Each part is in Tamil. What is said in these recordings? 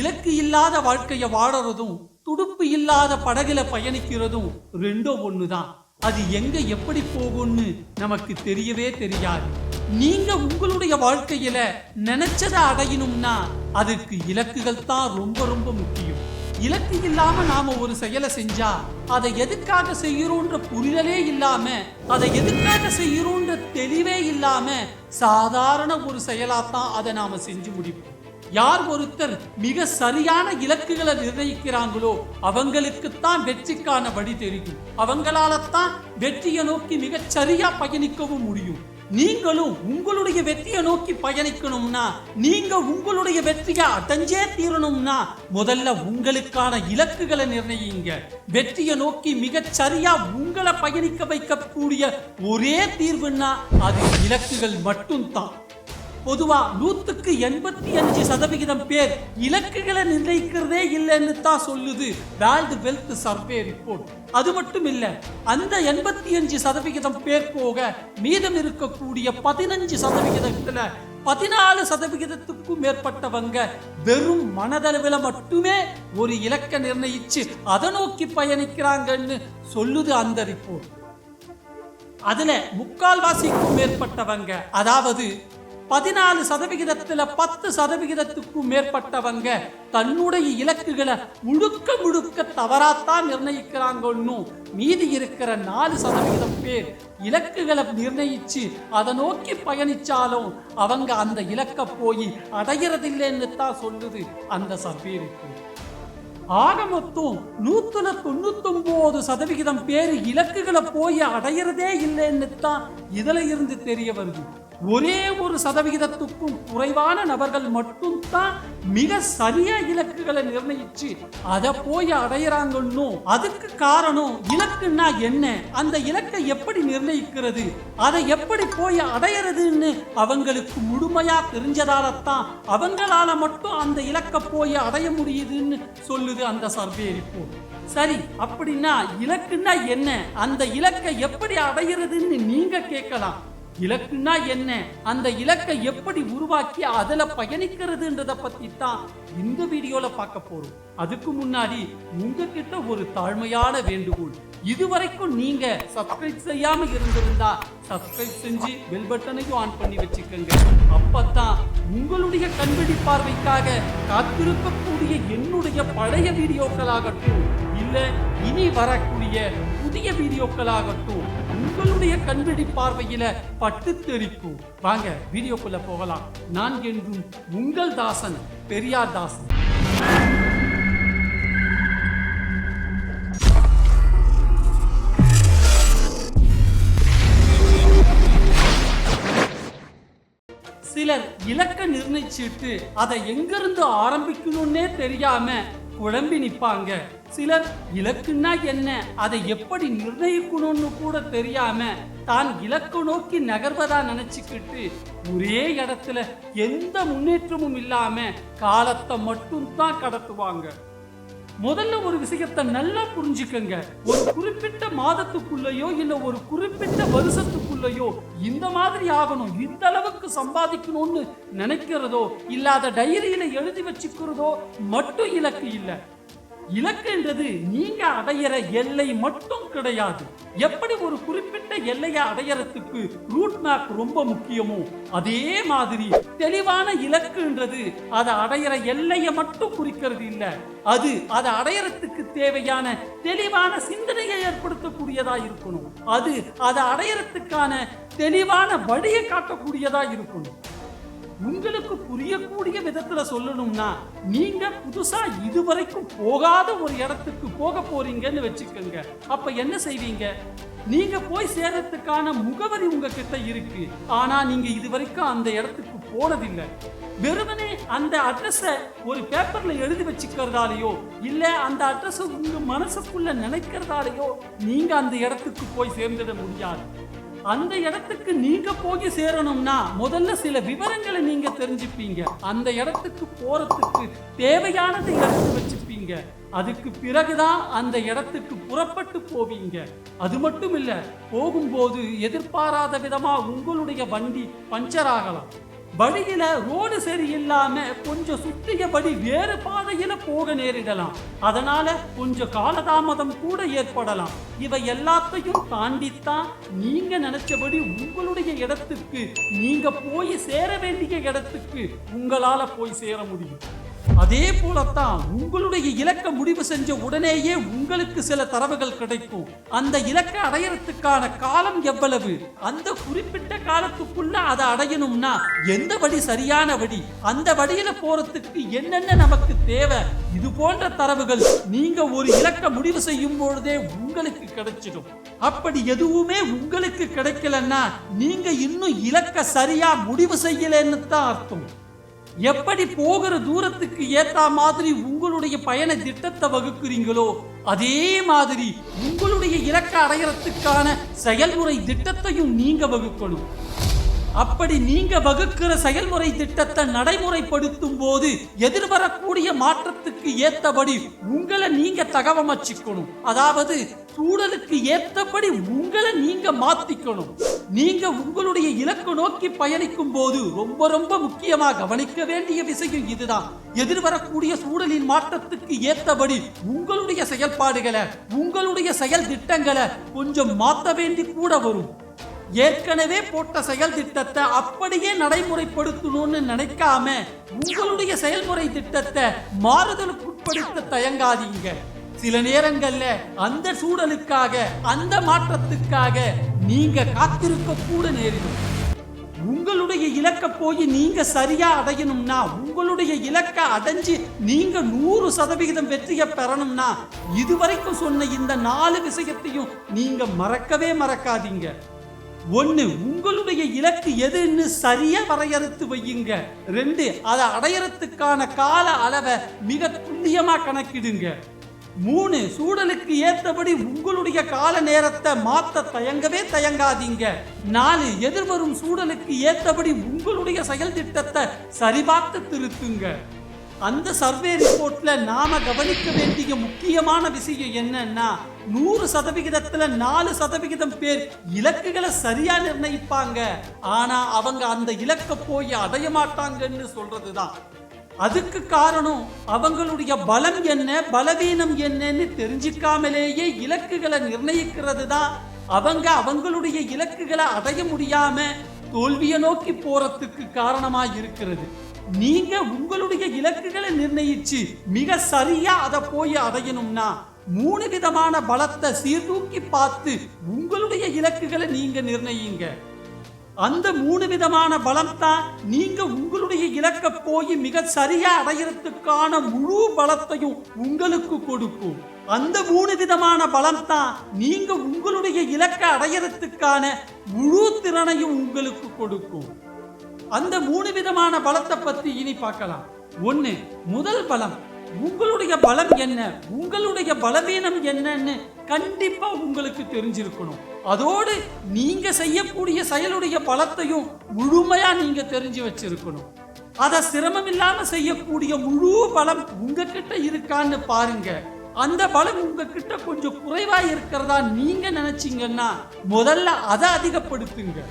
இலக்கு இல்லாத வாழ்க்கைய வாழறதும் துடுப்பு இல்லாத படகுல பயணிக்கிறதும் ரெண்டும் ஒண்ணுதான். அது எங்க எப்படி போகும்னு நமக்கு தெரியவே தெரியாது. நீங்க உங்களுடைய வாழ்க்கையில நினைச்சதை அடையணும்னா அதுக்கு இலக்குகள் தான் ரொம்ப ரொம்ப முக்கியம். இலக்கு இல்லாம நாம ஒரு செயலை செஞ்சா அதை எதுக்காக செய்யறோன்ற புரிதலே இல்லாம அதை எதுக்காக செய்யறோன்ற தெளிவே இல்லாம சாதாரண ஒரு செயலாத்தான் அதை நாம செஞ்சு முடிப்போம். யார் ஒருத்தர் மிக சரியான இலக்குகளை நிர்ணயிக்கிறாங்களோ அவங்களுக்குத்தான் வெற்றிக்கான வழி தெரியும். அவங்களால தான் வெற்றியை நோக்கி மிகச் சரியா பயணிக்கவும் முடியும். நீங்களும் உங்களுடைய வெற்றியை நோக்கி பயணிக்கணும்னா நீங்க உங்களுடைய வெற்றியை அடைஞ்சே தீரணும்னா முதல்ல உங்களுக்கான இலக்குகளை நிர்ணயிங்க. வெற்றியை நோக்கி மிகச் சரியா உங்களை பயணிக்க வைக்கக்கூடிய ஒரே தீர்வுன்னா அது இலக்குகள் மட்டும்தான். பொதுவா நூத்துக்கு எண்பத்தி அஞ்சு சதவிகிதம் பேர் இலக்குகளை நிர்ணயிக்கிறதே இல்லைன்னு தான் சொல்லுது வேர்ல்டு வெல்த் சர்வே ரிப்போர்ட். அது மட்டும் இல்ல அந்த எண்பத்தி அஞ்சு சதவிகிதம் பேர் போக மீதம் இருக்கக்கூடிய பதினஞ்சு சதவிகிதத்துல பதினாலு சதவிகிதத்துக்கும் மேற்பட்டவங்க வெறும் மனதளவில் மட்டுமே ஒரு இலக்கை நிர்ணயிச்சு அதை நோக்கி பயணிக்கிறாங்கன்னு சொல்லுது அந்த ரிப்போர்ட். அதுல முக்கால்வாசிக்கும் மேற்பட்டவங்க அதாவது பதினாலு சதவிகிதத்துல பத்து சதவிகிதத்துக்கும் மேற்பட்டவங்க தன்னுடைய இலக்குகளை முழுக்க முழுக்க தவறாத்தான் நிர்ணயிக்கிறாங்கன்னும் மீதி இருக்கிற நாலு சதவிகிதம் பேர் இலக்குகளை நிர்ணயிச்சு அதை நோக்கி பயணிச்சாலும் அவங்க அந்த இலக்கை போய் அடையிறதில்லைன்னு தான் சொல்லுது அந்த சர்வே ஆகமத்தும் ஆக மொத்தம் நூத்துல தொண்ணூத்தொன்பது சதவிகிதம் பேர் இலக்குகளை போய் அடையிறதே இல்லைன்னு தான் இதுல இருந்து தெரிய வருது. ஒரே ஒரு சதவிகிதத்துக்கும் குறைவான நபர்கள் மட்டும்தான் மிக சரியா இலக்குகளை நிர்ணயிச்சு அதை போய் அடையிறாங்கன்னு அதுக்கு காரணம் இலக்குன்னா என்ன? அந்த இலக்கை எப்படி நிர்ணயிக்கிறது? அதை எப்படி போய் அடையிறதுன்னு அவங்களுக்கு முழுமையா தெரிஞ்சதால தான் அவங்களால மட்டும் அந்த இலக்கை போய் அடைய முடியுதுன்னு சொல்லுது அந்த சர்வே ரிப்போர்ட். சரி அப்படின்னா இலக்குன்னா என்ன? அந்த இலக்கை எப்படி அடையிறதுன்னு நீங்க கேட்கலாம். இலக்குன்னா என்ன? அந்த இலக்கை எப்படி உருவாக்கி அதில் பயணிக்கிறதுன்றதை பற்றி தான் இந்த வீடியோவில் பார்க்க போகிறோம் அதுக்கு முன்னாடி உங்ககிட்ட ஒரு தாழ்மையான வேண்டுகோள். இதுவரைக்கும் நீங்க சப்ஸ்கிரைப் செய்யாம இருந்திருந்தா சப்ஸ்கிரைப் செஞ்சு பெல் பட்டனையும் ஆன் பண்ணி வச்சுக்கோங்க. அப்பத்தான் உங்களுடைய கண்வெடி பார்வைக்காக காத்திருக்கக்கூடிய என்னுடைய பழைய வீடியோக்களாகட்டும் இல்ல இனி வரக்கூடிய புதிய வீடியோக்களாகட்டும் உங்களுடைய கண்வெடி பார்வையில பட்டு தெரிக்கும். வாங்க வீடியோக்குள்ள போகலாம். நான் என்றும் உங்கள் தாசன் பெரியார் தாசன். சிலர் இலக்க நிர்ணயிச்சிட்டு அதை எங்கிருந்து ஆரம்பிக்கணும்னே தெரியாம குழம்பி நிற்பாங்க சிலர் இலக்குன்னா என்ன? அதை எப்படி நிர்ணயிக்கணும்னு கூட தெரியாம தான் இலக்கு நோக்கி நகர்வதா நினைச்சுக்கிட்டு ஒரே இடத்துல எந்த முன்னேற்றமும் இல்லாம காலத்தை மட்டும் தான் கடத்துவாங்க. முதல்ல ஒரு விஷயத்தை நல்லா புரிஞ்சுக்கங்க. ஒரு குறிப்பிட்ட மாதத்துக்குள்ளேயோ இல்ல ஒரு குறிப்பிட்ட வருஷத்துக்குள்ளேயோ இந்த மாதிரி ஆகணும். இந்த அளவுக்கு சம்பாதிக்கணும்னு நினைக்கிறதோ இல்லாத டைரியில எழுதி வச்சுக்கிறதோ மட்டும் இலக்கு இல்லை. இலக்குன்றது நீங்க அடையிற எல்லை மட்டும் கிடையாது. எப்படி ஒரு குறிப்பிட்ட எல்லையை அடையறதுக்கு ரூட் மேப் ரொம்ப முக்கியமோ அதே மாதிரி தெளிவான இலக்குன்றது அதை அடையிற எல்லையை மட்டும் குறிக்கிறது இல்ல. அது அதை அடையறதுக்கு தேவையான தெளிவான சிந்தனையை ஏற்படுத்தக்கூடியதா இருக்கணும். அது அதை அடையறதுக்கான தெளிவான வழியை காட்டக்கூடியதா இருக்கணும். உங்களுக்கு புரியக்கூடிய விதத்துல சொல்லணும்னா நீங்க புதுசா இதுவரைக்கும் போகாத ஒரு இடத்துக்கு போக போறீங்கன்னு வச்சுக்கோங்க. அப்ப என்ன செய்வீங்க? நீங்க போய் சேர்றதுக்கான முகவரி உங்ககிட்ட இருக்கு. ஆனா நீங்க இதுவரைக்கும் அந்த இடத்துக்கு போனதில்லை. வெறுமனே அந்த அட்ரஸ ஒரு பேப்பர்ல எழுதி வச்சுக்கிறதாலேயோ இல்ல அந்த அட்ரஸ உங்க மனசுக்குள்ள நினைக்கிறதாலேயோ நீங்க அந்த இடத்துக்கு போய் சேர்ந்துட முடியாது. அந்த இடத்துக்கு நீங்க போய் சேரணும்னா முதல்ல சில விவரங்களை நீங்க தெரிஞ்சுப்பீங்க. அந்த இடத்துக்கு போறதுக்கு தேவையானதை எடுத்து வச்சுப்பீங்க. அதுக்கு பிறகுதான் அந்த இடத்துக்கு புறப்பட்டு போவீங்க. அது மட்டும் இல்ல போகும்போது எதிர்பாராத விதமா உங்களுடைய வண்டி பஞ்சர் ஆகலாம். வழியில ரோடு சரியில்லாம கொஞ்சம் சுற்றியபடி வேறு பாதையில போக நேரிடலாம். அதனால கொஞ்சம் காலதாமதம் கூட ஏற்படலாம். இவை எல்லாத்தையும் தாண்டித்தான் நீங்க நினைச்சபடி உங்களுடைய இடத்துக்கு நீங்க போய் சேர வேண்டிய இடத்துக்கு உங்களால போய் சேர முடியும். அதே போலத்தான் உங்களுடைய இலக்க முடிவு செஞ்ச உடனேயே உங்களுக்கு சில தரவுகள் கிடைக்கும். அந்த இலக்கை அடையறதுக்கான காலம் எவ்வளவு? அந்த குறிப்பிட்ட காலத்துக்குள்ள அதை அடையணும்னா எந்த வழி சரியான வழி? அந்த வழியில போறதுக்கு என்னென்ன நமக்கு தேவை? இது போன்ற தரவுகள் நீங்க ஒரு இலக்க முடிவு செய்யும் பொழுதே உங்களுக்கு கிடைச்சிடும். அப்படி எதுவுமே உங்களுக்கு கிடைக்கலன்னா நீங்க இன்னும் இலக்க சரியா முடிவு செய்யலன்னு தான் அர்த்தம். எப்படி போகிற தூரத்துக்கு ஏற்ற மாதிரி உங்களுடைய பயண திட்டத்தை வகுக்கிறீங்களோ அதே மாதிரி உங்களுடைய இலக்க அடையறதுக்கான செயல்முறை திட்டத்தையும் நீங்க வகுக்கணும். அப்படி நீங்க வகுக்கிற செயல்முறை திட்டத்தை நடைமுறைப்படுத்தும் போது எதிர்வரக்கூடிய மாற்றத்துக்கு ஏத்தபடி உங்களை நீங்க தகவமைச்சிக்கணும். அதாவது சூழலுக்கு ஏத்தபடி உங்களை நீங்க மாத்திக்கணும். நீங்க உங்களுடைய இலக்கு நோக்கி பயணிக்கும் போது ரொம்ப ரொம்ப முக்கியமா கவனிக்க வேண்டிய விஷயம் இதுதான். எதிர்வரக்கூடிய சூழலின் மாற்றத்துக்கு ஏத்தபடி உங்களுடைய செயல்பாடுகளை உங்களுடைய செயல் திட்டங்களை கொஞ்சம் மாற்ற வேண்டி கூட வரும். ஏற்கனவே போட்ட செயல் திட்டத்தை அப்படியே நடைமுறைப்படுத்தணும்னு நினைக்காம உங்களுடைய செயல்முறை திட்டத்தை மாறுதலுக்கு உட்படுத்த தயங்காதீங்க. சில நேரங்கள்ல அந்த சூழலுக்காக அந்த மாற்றத்துக்காக நீங்க காத்திருக்க கூட நேரிடும். உங்களுடைய இலக்க போய் நீங்க சரியா அடையணும்னா உங்களுடைய இலக்கை அடைஞ்சு நீங்க நூறு சதவிகிதம் வெற்றியை பெறணும்னா இதுவரைக்கும் சொன்ன இந்த நாலு விஷயத்தையும் நீங்க மறக்கவே மறக்காதீங்க. ஒன்று உங்களுடைய இலக்கு எதுன்னு சரியாக வரையறுத்து வையுங்க. ரெண்டு அதை அடையறத்துக்கான கால அளவை மிக துல்லியமாக கணக்கிடுங்க. மூணு சூழலுக்கு ஏற்றபடி உங்களுடைய கால நேரத்தை மாற்ற தயங்கவே தயங்காதீங்க. நாலு எதிர்வரும் சூழலுக்கு ஏற்றபடி உங்களுடைய செயல் திட்டத்தை சரிபார்த்து திருத்துங்க. அந்த சர்வே ரிப்போர்ட்ல நாம கவனிக்க வேண்டிய முக்கியமான விஷயம் என்னன்னா நூறு சதவிகிதத்துல நாலு சதவிகிதம் பேர் இலக்குகளை சரியா நிர்ணயிப்பாங்க. ஆனா அவங்க அந்த இலக்கை போய் அடைய மாட்டாங்கன்னு சொல்றதுதான். அதுக்கு காரணம் அவங்களுடைய பலம் என்ன பலவீனம் என்னன்னு தெரிஞ்சுக்காமலேயே இலக்குகளை நிர்ணயிக்கிறது தான் அவங்க அவங்களுடைய இலக்குகளை அடைய முடியாம தோல்வியை நோக்கி போறதுக்கு காரணமா இருக்கிறது நீங்க உங்களுடைய இலக்குகளை நிர்ணயிச்சு மிக சரியா அதை போய் அடையணும்னா மூணு விதமான பலத்தை சீர்தூக்கி பார்த்து உங்களுடைய இலக்குகளை நீங்க நிர்ணயிங்க. அந்த மூணு விதமான பலம் தான் நீங்க உங்களுடைய இலக்க போய் மிக சரியா அடையறதுக்கான முழு பலத்தையும் உங்களுக்கு கொடுக்கும். அந்த மூணு விதமான பலம் தான் நீங்க உங்களுடைய இலக்க அடையறதுக்கான முழு திறனையும் உங்களுக்கு கொடுக்கும். அந்த மூணு விதமான பலத்தை பத்தி இனி பார்க்கலாம். ஒண்ணு முதல் பலம் உங்களுடைய பலம் என்ன? உங்களுடைய பலவீனம் என்னன்னு கண்டிப்பா உங்களுக்கு தெரிஞ்சிருக்கணும். அதோடு நீங்க செய்யக்கூடிய செயலுடைய பலத்தையும் முழுமையா நீங்க தெரிஞ்சு வச்சிருக்கணும். அதை சிரமம் இல்லாமல் செய்யக்கூடிய முழு பலம் உங்ககிட்ட இருக்கான்னு பாருங்க. அந்த பலம் உங்ககிட்ட கொஞ்சம் குறைவா இருக்கிறதா நீங்க நினைச்சீங்கன்னா முதல்ல அதை அதிகப்படுத்துங்க.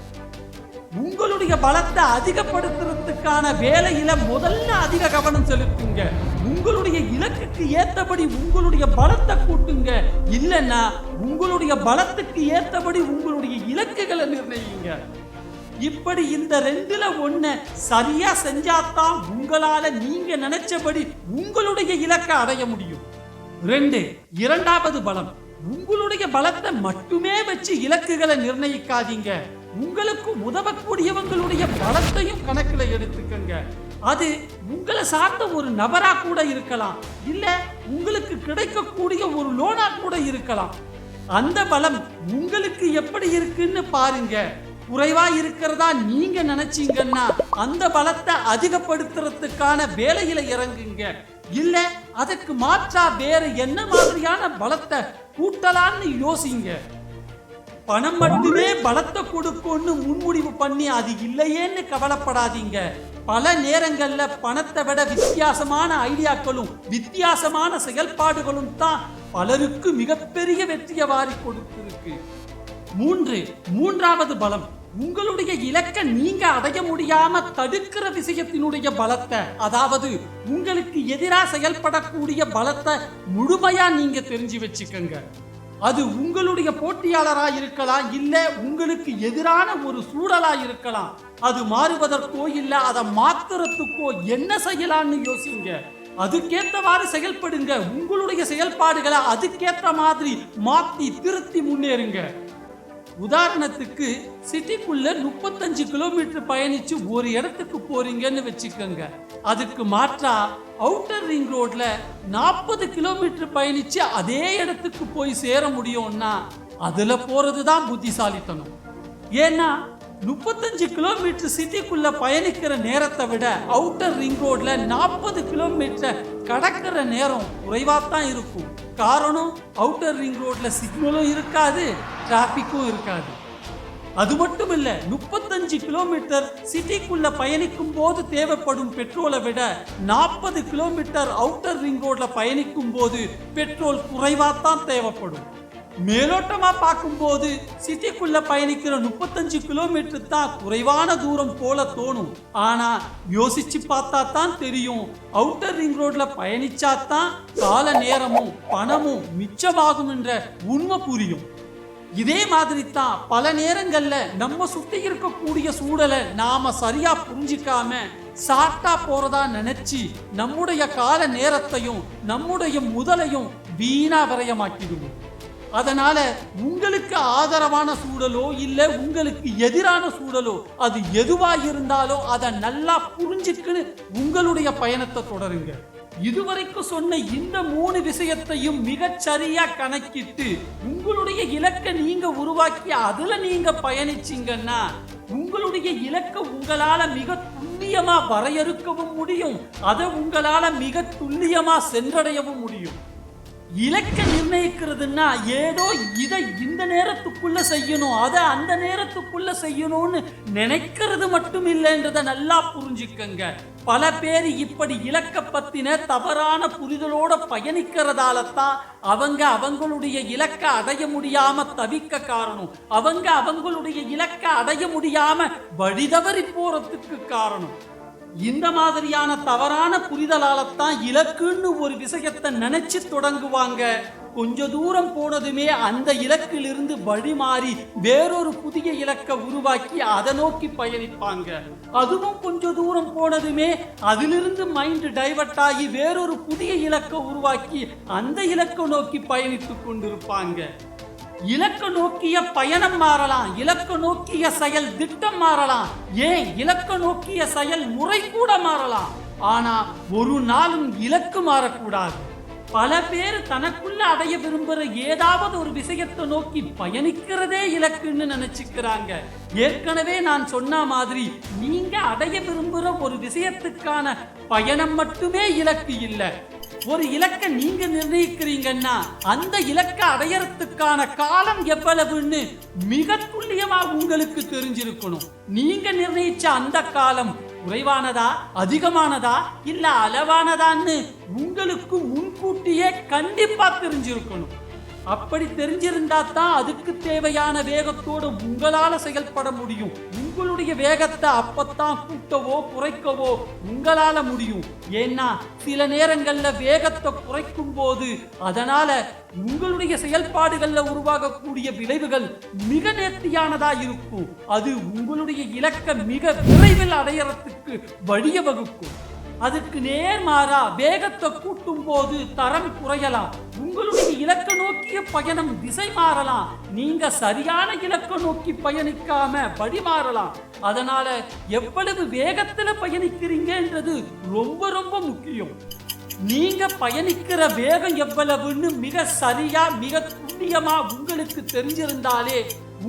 உங்களுடைய பலத்தை அதிகப்படுத்துறதுக்கான வேலையில முதல்ல அதிக கவனம் செலுத்துங்க. உங்களுடைய இலக்குக்கு ஏத்தபடி உங்களுடைய பலத்தை கூட்டுங்க. இல்லைன்னா உங்களுடைய பலத்துக்கு ஏத்தபடி உங்களுடைய இலக்குகளை நிர்ணயிங்க. இப்படி இந்த ரெண்டுல ஒண்ணு சரியா செஞ்சாதான் உங்களால நீங்க நினைச்சபடி உங்களுடைய இலக்கை அடைய முடியும். ரெண்டு இரண்டாவது பலம். உங்களுடைய பலத்தை மட்டுமே வச்சு இலக்குகளை நிர்ணயிக்காதீங்க. உங்களுக்கு உதவக்கூடியவங்களுடைய பலத்தையும் கணக்கில் எடுத்துக்கங்க. அது உங்களை சார்ந்த ஒரு நபராக கூட இருக்கலாம். இல்லை உங்களுக்கு கிடைக்கக்கூடிய ஒரு லோனா கூட இருக்கலாம். அந்த பலம் உங்களுக்கு எப்படி இருக்குன்னு பாருங்க. குறைவா இருக்கிறதா நீங்க நினைச்சீங்கன்னா அந்த பலத்தை அதிகப்படுத்துறதுக்கான வேலையில இறங்குங்க. இல்ல அதுக்கு மாற்றா வேற என்ன மாதிரியான பலத்தை கூட்டலான்னு யோசிங்க. பணம் மட்டுமே பலத்தை கொடுக்கும்னு முன்முடிவு பண்ணி அது இல்லையேன்னு கவலைப்படாதீங்க. பல நேரங்கள்ல பணத்தை விட வித்தியாசமான ஐடியாக்களும் வித்தியாசமான செயல்பாடுகளும் தான் பலருக்கு மிகப்பெரிய வெற்றியை வாரி கொடுத்திருக்கு. மூன்று மூன்றாவது பலம். உங்களுடைய இலக்கை நீங்க அடைய முடியாம தடுக்கிற விஷயத்தினுடைய பலத்தை அதாவது உங்களுக்கு எதிராக செயல்படக்கூடிய பலத்தை முழுமையா நீங்க தெரிஞ்சு வச்சுக்கோங்க. அது உங்களுடைய போட்டியாளராக இருக்கலாம் இல்லை உங்களுக்கு எதிரான ஒரு சூழலாக இருக்கலாம். அது மாறுவதற்கோ இல்லை அதை மாத்துறதுக்கோ என்ன செய்யலாம்னு யோசிங்க. அதுக்கேற்றவாறு செயல்படுங்க. உங்களுடைய செயல்பாடுகளை அதுக்கேற்ற மாதிரி மாற்றி திருத்தி முன்னேறுங்க. உதாரணத்துக்கு சிட்டிக்குள்ள முப்பத்தஞ்சு கிலோமீட்டர் பயணிச்சு ஒரு இடத்துக்கு போறீங்கன்னு வச்சுக்கோங்க. அதுக்கு மாற்றா அவுட்டர் ரிங் ரோட்ல நாற்பது கிலோமீட்டர் பயணிச்சு அதே இடத்துக்கு போய் சேர முடியும்னா அதுல போறது தான் புத்திசாலித்தனம். ஏன்னா முப்பத்தஞ்சு கிலோமீட்டர் சிட்டிக்குள்ள பயணிக்கிற நேரத்தை விட அவுட்டர் ரிங் ரோட்ல நாற்பது கிலோமீட்டர் கடக்கிற நேரம் குறைவாக தான் இருக்கும். காரணம் அவுட்டர் ரிங் ரோட்ல சிக்னலும் இருக்காது டிராஃபிக்கும் இருக்காது. அது மட்டும் இல்ல முப்பத்தஞ்சு கிலோமீட்டர் சிட்டிக்குள்ள பயணிக்கும் போது தேவைப்படும் பெட்ரோலை விட நாற்பது கிலோமீட்டர் அவுட்டர் ரிங் ரோட்ல பயணிக்கும் போது பெட்ரோல் குறைவாத்தான் தேவைப்படும். மேலோட்டமா பார்க்கும்போது சிட்டிக்குள்ள பயணிக்கிற முப்பத்தஞ்சு கிலோமீட்டர் தான் குறைவான தூரம் போல தோணும். ஆனா யோசிச்சு பார்த்தா தான் தெரியும். அவுட்டர் ரிங் ரோட்ல பயணிச்சா தான் கால நேரமும் பணமும் மிச்சமாகும் என்ற உண்மை புரியும். இதே மாதிரி தான் பல நேரங்கள்ல நம்ம சுத்தி இருக்கக்கூடிய சூழலை நாம சரியா புரிஞ்சிக்காம சாட்டா போறதா நினைச்சு நம்முடைய கால நேரத்தையும் நம்முடைய முதலையும் வீணா விரயமாக்கிடுவோம். அதனால உங்களுக்கு ஆதரவான சூழலோ இல்லை உங்களுக்கு எதிரான சூழலோ அது எதுவா இருந்தாலோ அதை நல்லா புரிஞ்சுக்கின்னு உங்களுடைய பயணத்தை தொடருங்க. இதுவரைக்கும் சொன்ன இந்த மூணு விஷயத்தையும் மிகச்சரியா கணக்கிட்டு உங்களுடைய இலக்கை நீங்க உருவாக்கி அதுல நீங்க பயணிச்சீங்கன்னா உங்களுடைய இலக்கை உங்களால மிக துல்லியமா வரையறுக்கவும் முடியும். அதை உங்களால மிக துல்லியமா சென்றடையவும் முடியும். இலக்கை நிர்ணயிக்கிறதுன்னா ஏதோ இதை இந்த நேரத்துக்குள்ள செய்யணும் அதை அந்த நேரத்துக்குள்ள செய்யணும்னு நினைக்கிறது மட்டும் இல்லைன்றதை நல்லா புரிஞ்சுக்கங்க. பல பேர் இப்படி இலக்க பத்தின தவறான புரிதலோட பயணிக்கிறதால தான் அவங்க அவங்களுடைய இலக்கை அடைய முடியாம தவிக்க காரணம். அவங்க அவங்களுடைய இலக்கை அடைய முடியாம வழிதவறி போறதுக்கு காரணம். இந்த மாதிரியான தவறான புரிதலாலத்தான் இலக்குன்னு ஒரு விஷயத்தை நினைச்சு தொடங்குவாங்க. கொஞ்ச தூரம் போனதுமே அந்த இலக்கிலிருந்து வழி மாறி வேறொரு புதிய இலக்கை உருவாக்கி அதை நோக்கி பயணிப்பாங்க. அதுவும் கொஞ்ச தூரம் போனதுமே அதிலிருந்து மைண்ட் டைவர்ட் ஆகி வேறொரு புதிய இலக்கை உருவாக்கி அந்த இலக்கை நோக்கி பயணித்து கொண்டிருப்பாங்க. இலக்கு நோக்கிய பயணம் மாறலாம் இலக்கு நோக்கிய செயல் திட்டம் மாறலாம் ஏன் இலக்கு நோக்கிய செயல் முறை கூட மாறலாம்? ஆனா ஒரு நாளும் இலக்கு மாறக்கூடாது. பல பேர் தனக்குள்ள அடைய விரும்புற ஏதாவது ஒரு விஷயத்தை நோக்கி பயணிக்கிறதே இலக்குன்னு நினைச்சுக்கிறாங்க. ஏற்கனவே நான் சொன்ன மாதிரி நீங்க அடைய விரும்புற ஒரு விஷயத்துக்கான பயணம் மட்டுமே இலக்கு இல்லை. ஒரு இலக்கை நீங்க நிர்ணயிக்கிறீங்கன்னா அந்த இலக்கை அடையறதுக்கான காலம் எவ்வளவுன்னு மிக துல்லியமா உங்களுக்கு தெரிஞ்சிருக்கணும். நீங்க நிர்ணயிச்ச அந்த காலம் குறைவானதா அதிகமானதா இல்ல அளவானதான்னு உங்களுக்கு முன்கூட்டியே கண்டிப்பா தெரிஞ்சிருக்கணும். அப்படி தெரிஞ்சிருந்தா தான் அதுக்கு தேவையான வேகத்தோடு உங்களால செயல்பட முடியும். உங்களுடைய வேகத்தை அப்பத்தான் கூட்டவோ குறைக்கவோ உங்களால முடியும். ஏன்னா சில நேரங்கள்ல வேகத்தை குறைக்கும் போது அதனால உங்களுடைய செயல்பாடுகள்ல உருவாகக்கூடிய விளைவுகள் மிக நேர்த்தியானதா இருக்கும். அது உங்களுடைய இலக்கை மிக விரைவில் அடையறதுக்கு வழிய வகுக்கும். அதுக்கு நேர்மாறா வேகத்தை கூட்டும் போது தரம் குறையலாம். உங்களுடைய இலக்க நோக்கிய பயணம் திசை மாறலாம். நீங்க சரியான இலக்கை நோக்கி பயணிக்காம வழி மாறலாம். அதனால எவ்வளவு வேகத்துல பயணிக்கிறீங்கன்றது ரொம்ப ரொம்ப முக்கியம். நீங்க பயணிக்கிற வேகம் எவ்வளவுன்னு மிக சரியா மிக துல்லியமா உங்களுக்கு தெரிஞ்சிருந்தாலே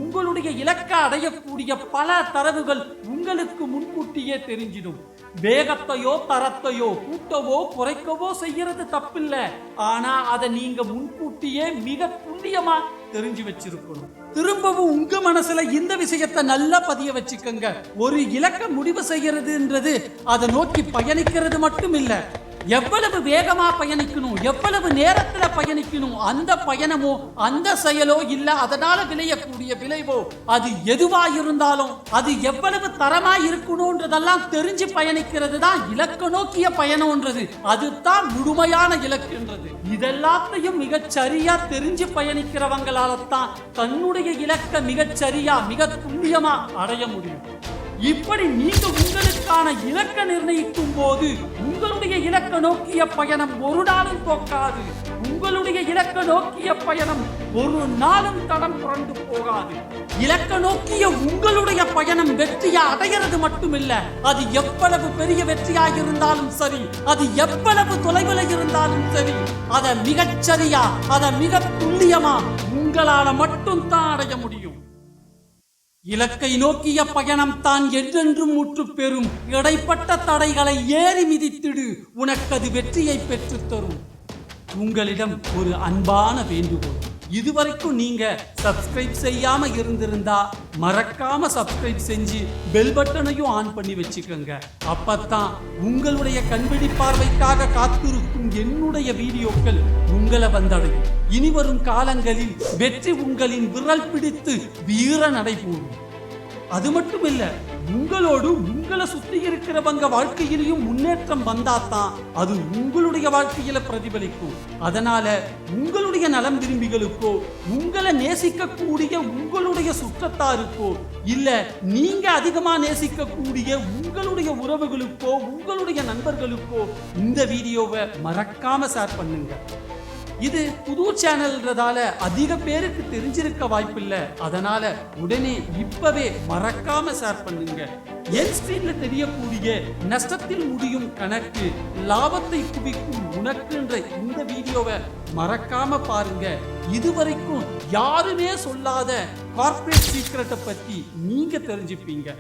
உங்களுடைய இலக்கை அடையக்கூடிய பல தரவுகள் உங்களுக்கு முன்கூட்டியே தெரிஞ்சிடும். வேகத்தையோ தரத்தையோ கூட்டவோ குறைக்கவோ செய்யறது தப்பில்லை. ஆனா அதை நீங்க முன்கூட்டியே மிக துல்லியமா தெரிஞ்சு வச்சிருக்கணும். திரும்பவும் உங்க மனசுல இந்த விஷயத்தை நல்லா பதிய வச்சுக்கோங்க. ஒரு இலக்க முடிவு செய்யறதுன்றது அதை நோக்கி பயணிக்கிறது மட்டும் இல்லை எவ்வளவு வேகமா பயணிக்கணும் எவ்வளவு நேரத்துல பயணிக்கணும் அந்த பயணமோ அந்த செயலோ இல்ல அதனால விளையக்கூடிய விளைவோ அது எதுவா இருந்தாலும் அது எவ்வளவு தரமா இருக்கணும்ன்றதெல்லாம் தெரிஞ்சு பயணிக்கிறது தான் இலக்கு நோக்கிய பயணம்ன்றது. அதுதான் முழுமையான இலக்குன்றது. இதெல்லாத்தையும் மிகச் சரியா தெரிஞ்சு பயணிக்கிறவங்களால தான் தன்னுடைய இலக்கை மிகச்சரியா மிக துல்லியமா அடைய முடியும். இப்படி நீங்க உங்களுக்கான இலக்க நிர்ணயிக்கும் போது உங்களுடைய இலக்க நோக்கிய பயணம் ஒரு நாளும் தோக்காது உங்களுடைய இலக்க நோக்கிய பயணம் ஒரு நாளும் தடம் புரண்டு போகாது. இலக்க நோக்கிய உங்களுடைய பயணம் வெற்றியா அடைகிறது மட்டுமில்ல அது எவ்வளவு பெரிய வெற்றியாக இருந்தாலும் சரி அது எவ்வளவு தொலைவில் இருந்தாலும் சரி அதை மிகச்சரியா அதை மிக துல்லியமா உங்களால மட்டும் தான் அடைய முடியும். இலக்கை நோக்கிய பயணம் தான் என்றென்றும் முற்று பெறும். இடைப்பட்ட தடைகளை ஏறி மிதித்திடு. உனக்கது வெற்றியை பெற்றுத் தரும். உங்களிடம் ஒரு அன்பான வேண்டுகோள். இதுவரைக்கும் நீங்க சப்ஸ்கிரைப் செய்யாம இருந்திருந்தா மறக்காம சப்ஸ்கிரைப் செஞ்சு பெல் பட்டனையும் ஆன் பண்ணி வச்சுக்கோங்க. அப்பத்தான் உங்களுடைய கண்பிடி பார்வைக்காக காத்திருக்கும் என்னுடைய வீடியோக்கள் உங்களை வந்தடையும். இனி வரும் காலங்களில் வெற்றி உங்களின் விரல் பிடித்து வீர நடைபோடும் அது மட்டும் இல்லை உங்களோடு உங்களை சுத்தி இருக்கிறவங்க வாழ்க்கையிலையும் முன்னேற்றம் வந்தாதான் அது உங்களுடைய வாழ்க்கையில பிரதிபலிக்கும். அதனால உங்களுடைய நலம் விரும்பிகளுக்கோ உங்களை நேசிக்கக்கூடிய உங்களுடைய சுற்றத்தாருக்கோ இல்ல நீங்க அதிகமா நேசிக்கக்கூடிய உங்களுடைய உறவுகளுக்கோ உங்களுடைய நண்பர்களுக்கோ இந்த வீடியோவை மறக்காம ஷேர் பண்ணுங்க. இது புது சேனல்ன்றதால அதிக பேருக்கு தெரிஞ்சிருக்க வாய்ப்பில்லை. அதனால உடனே இப்பவே மறக்காம ஷேர் பண்ணுங்க. என் ஸ்கிரீன்ல தெரியக்கூடிய நஷ்டத்தில் முடியும் கணக்கு லாபத்தை குவிக்கும் உனக்குன்ற இந்த வீடியோவை மறக்காம பாருங்க. இதுவரைக்கும் யாருமே சொல்லாத கார்ப்பரேட் சீக்கிரட்டை பத்தி நீங்க தெரிஞ்சுப்பீங்க.